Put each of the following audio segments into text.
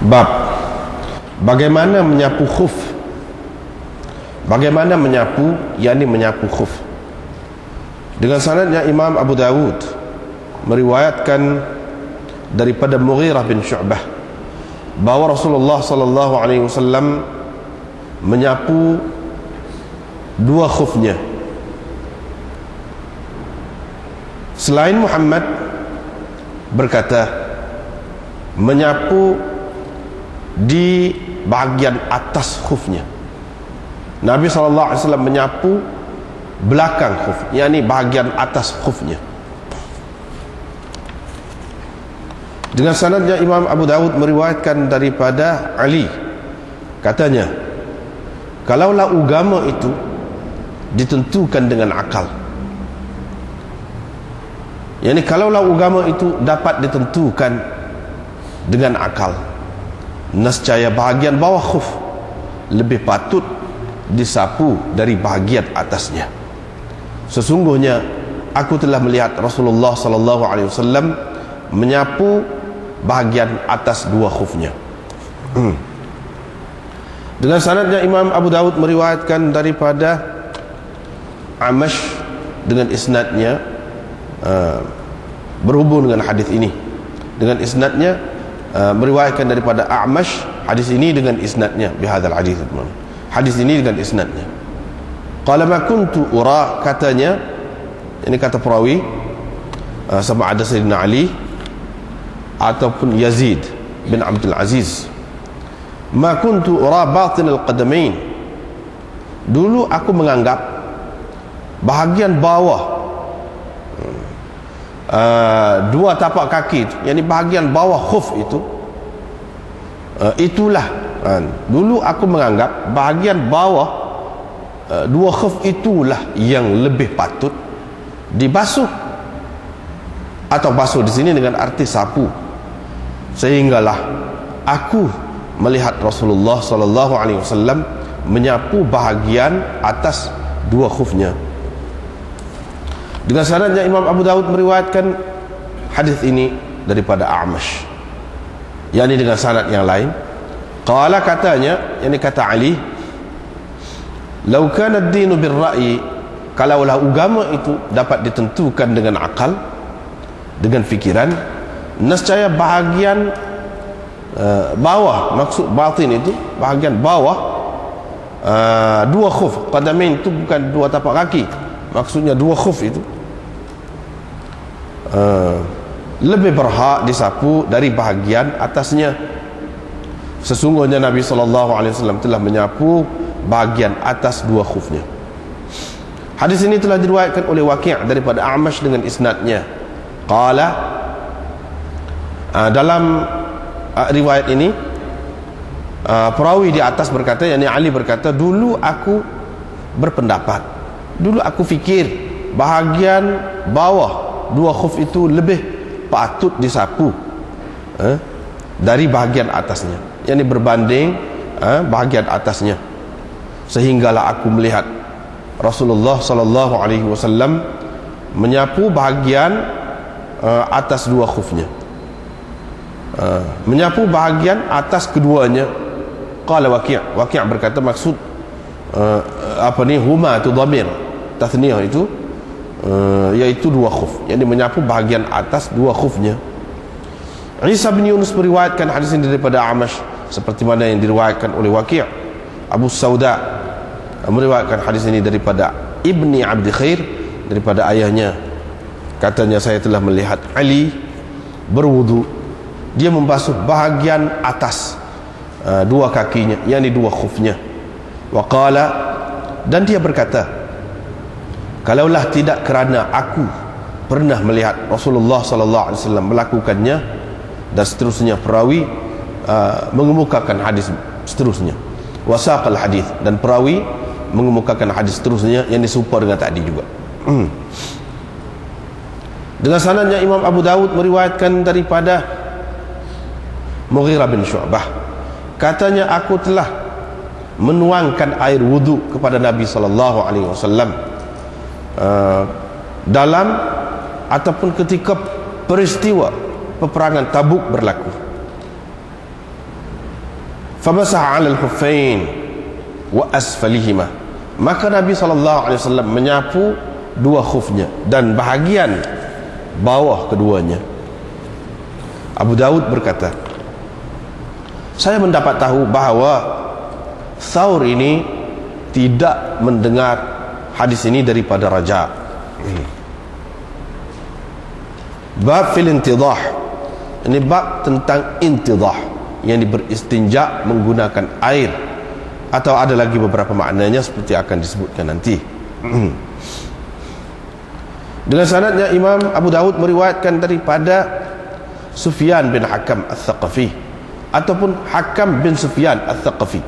Bab. Bagaimana menyapu khuf? Bagaimana menyapu yakni menyapu khuf? Dengan sanadnya Imam Abu Dawud Meriwayatkan Daripada Mughirah bin Syu'bah Bahawa Rasulullah sallallahu alaihi wasallam Menyapu Dua khufnya. Selain Muhammad Berkata Menyapu di bahagian atas khufnya. Nabi SAW menyapu belakang khuf yakni bahagian atas khufnya. Dengan sanadnya Imam Abu Dawud meriwayatkan daripada Ali. Katanya kalaulah agama itu ditentukan dengan akal. Yakni kalaulah agama itu dapat ditentukan dengan akal nescaya bahagian bawah khuf. Lebih patut disapu dari bahagian atasnya. Sesungguhnya aku telah melihat Rasulullah sallallahu alaihi wasallam menyapu bahagian atas dua khufnya. Hmm. dengan sanadnya Imam Abu Dawud meriwayatkan daripada Amash dengan isnadnya uh, berhubung dengan hadis ini. Dengan isnadnya Uh, meriwayatkan daripada A'mash hadis ini dengan isnadnya. Bihadzal hadis hadis ini dengan isnadnya. Qala ma kuntu ura katanya ini kata perawi uh, sama ada Sayyidina Ali ataupun Yazid bin Abdul Aziz. Ma kuntu ura batin al-qadamain dulu aku menganggap bahagian bawah Uh, dua tapak kaki yang ini bahagian bawah khuf itu uh, itulah. Uh, dulu aku menganggap bahagian bawah uh, dua khuf itulah yang lebih patut dibasuh. Atau basuh di sini dengan arti sapu. Sehinggalah aku melihat Rasulullah sallallahu alaihi wasallam menyapu bahagian atas dua khufnya dengan sanadnya Imam Abu Dawud meriwayatkan hadis ini daripada A'mash. yakni dengan sanad yang lain. Qala katanya, yakni kata Ali, "Lau kana ad-dinu bir-ra'yi, kalaulah agama itu dapat ditentukan dengan akal, dengan fikiran, nescaya bahagian uh, bawah, maksud batin itu, bahagian bawah uh, dua khuf, qadamain itu bukan dua tapak kaki, maksudnya dua khuf itu. Uh, lebih berhak disapu dari bahagian atasnya. Sesungguhnya Nabi SAW telah menyapu bahagian atas dua khufnya. Hadis ini telah diriwayatkan oleh Waqi' daripada A'mash dengan isnadnya. Qala uh, dalam uh, riwayat ini uh, perawi di atas berkata yakni Ali berkata dulu aku berpendapat dulu aku fikir bahagian bawah dua khuf itu lebih patut disapu eh, dari bahagian atasnya. Yang ini berbanding eh, bahagian atasnya. Sehinggalah aku melihat Rasulullah sallallahu alaihi wasallam menyapu bahagian uh, atas dua khufnya. Uh, menyapu bahagian atas keduanya. Qala waqi' waqi' berkata maksud uh, apa ni? Huma tu dhamir tathniyah itu uh, iaitu dua khuf. Yang menyapu bahagian atas dua khufnya. Isa bin Yunus meriwayatkan hadis ini daripada Amash seperti mana yang diriwayatkan oleh Waqi' Abu Sauda meriwayatkan hadis ini daripada Ibni Abdi Khair daripada ayahnya. Katanya saya telah melihat Ali berwudu. Dia membasuh bahagian atas uh, dua kakinya yakni dua khufnya. Waqala dan dia berkata kalaulah tidak kerana aku pernah melihat Rasulullah sallallahu alaihi wasallam melakukannya dan seterusnya perawi uh, mengemukakan hadis seterusnya wasaqal hadis dan perawi mengemukakan hadis seterusnya yang diserupa dengan tadi juga hmm. dengan sanadnya Imam Abu Dawud meriwayatkan daripada Mughirah bin Syu'bah katanya aku telah menuangkan air wudu kepada Nabi sallallahu alaihi wasallam uh, dalam ataupun ketika peristiwa peperangan Tabuk berlaku. Famasah 'ala al-khuffain wa asfalihima. Maka Nabi sallallahu alaihi wasallam menyapu dua khufnya dan bahagian bawah keduanya. Abu Daud berkata saya mendapat tahu bahawa Thawr ini tidak mendengar hadis ini daripada raja. Bab fil intidah ini bab tentang intidah yang beristinja menggunakan air. Atau ada lagi beberapa maknanya seperti akan disebutkan nanti. Dengan sanadnya Imam Abu Dawud meriwayatkan daripada Sufyan bin Hakam Al-Thaqafi ataupun Hakam bin Sufyan Al-Thaqafi.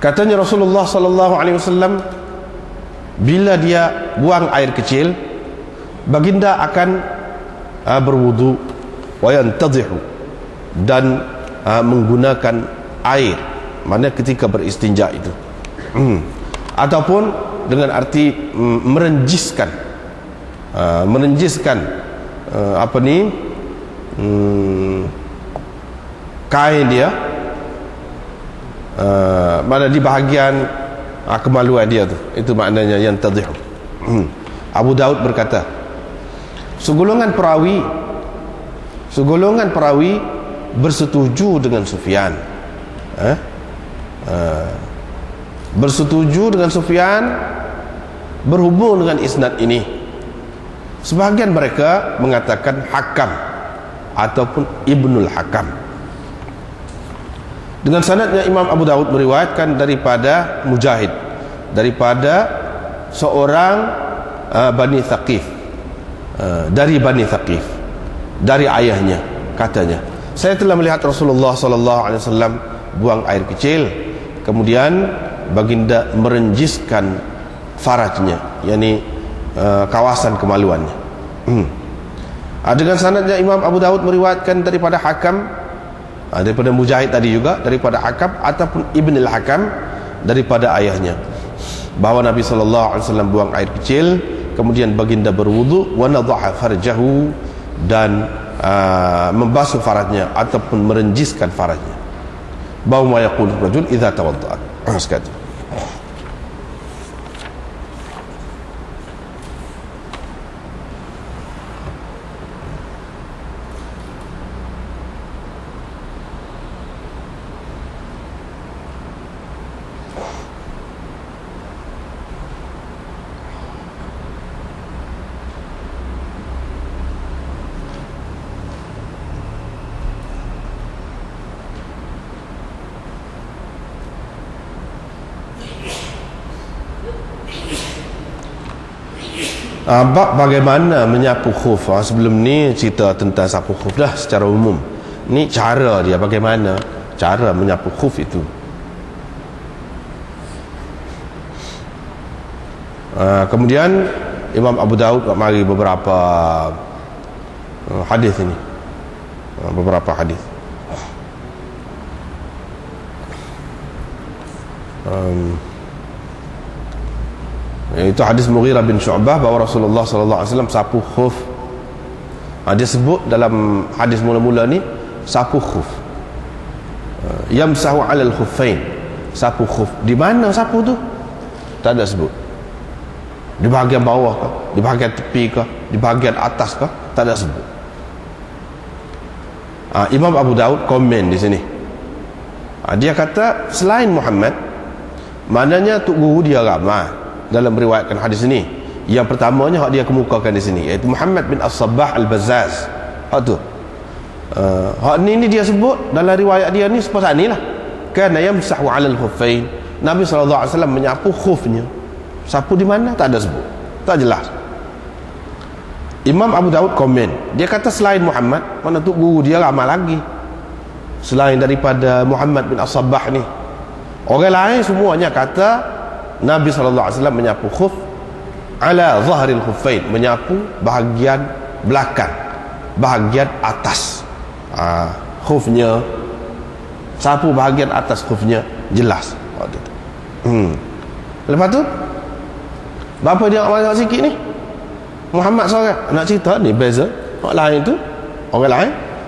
Katanya Rasulullah sallallahu alaihi wasallam bila dia buang air kecil baginda akan uh, berwudu wa yantadhihu dan uh, menggunakan air. Mana ketika beristinja itu. Hmm. ataupun dengan arti mm, merenjiskan. Uh, merenjiskan uh, apa ni hmm, kain dia uh, mana di bahagian uh, kemaluan dia tu. Itu maknanya yang tadhihu hmm. Abu Daud berkata segolongan perawi segolongan perawi bersetuju dengan Sufyan. Eh? uh, bersetuju dengan Sufyan berhubung dengan isnad ini. Sebahagian mereka mengatakan hakam ataupun ibnul hakam dengan sanadnya Imam Abu Dawud meriwayatkan daripada Mujahid daripada seorang uh, Bani Thaqif. Uh, dari Bani Thaqif. Dari ayahnya katanya. Saya telah melihat Rasulullah sallallahu alaihi wasallam buang air kecil kemudian baginda merenjiskan farajnya yakni uh, kawasan kemaluannya. Hmm. uh, dengan sanadnya Imam Abu Daud meriwayatkan daripada Hakam uh, daripada Mujahid tadi juga daripada Hakam ataupun Ibn al-Hakam daripada ayahnya. Bahawa Nabi wasallam buang air kecil kemudian baginda berwudu wa nadha'a farjahu dan uh, membasuh farajnya ataupun merenjiskan farajnya bahawa ma yaqulu rajul idza tawadda'a. Sekali Uh, bab bagaimana menyapu khuf. Uh, sebelum ni cerita tentang sapu khuf dah secara umum. Ni cara dia bagaimana cara menyapu khuf itu. Uh, kemudian Imam Abu Daud mari beberapa uh, hadis ini. Uh, beberapa hadis. Um, itu hadis Mughirah bin Syu'bah bahawa Rasulullah sallallahu alaihi wasallam sapu khuf. Ha, dia sebut dalam hadis mula-mula ni sapu khuf. Uh, yamsahu 'ala al-khuffain. Sapu khuf. Di mana sapu tu? Tak ada sebut. Di bahagian bawah ke? Di bahagian tepi ke? Di bahagian atas ke? Tak ada sebut. Ha, Imam Abu Daud komen di sini. Ha, dia kata selain Muhammad maknanya tok guru dia ramai dalam meriwayatkan hadis ini. Yang pertamanya hak dia kemukakan di sini iaitu Muhammad bin As-Sabbah Al-Bazzaz. Hak tu. Uh, hak ni, ni dia sebut dalam riwayat dia ni sepasal ni lah. Kan yamsahu ala al-khuffain Nabi SAW menyapu khufnya sapu di mana? Tak ada sebut. Tak jelas. Imam Abu Daud komen. Dia kata selain Muhammad mana tu guru dia ramai lagi. Selain daripada Muhammad bin As-Sabbah ni. Orang lain semuanya kata Nabi SAW menyapu khuf ala zahril khufain menyapu bahagian belakang bahagian atas. Ha, khufnya sapu bahagian atas khufnya jelas. Hmm. lepas tu berapa dia nak sikit ni? Muhammad seorang. Nak cerita ni beza. Orang lain tu orang lain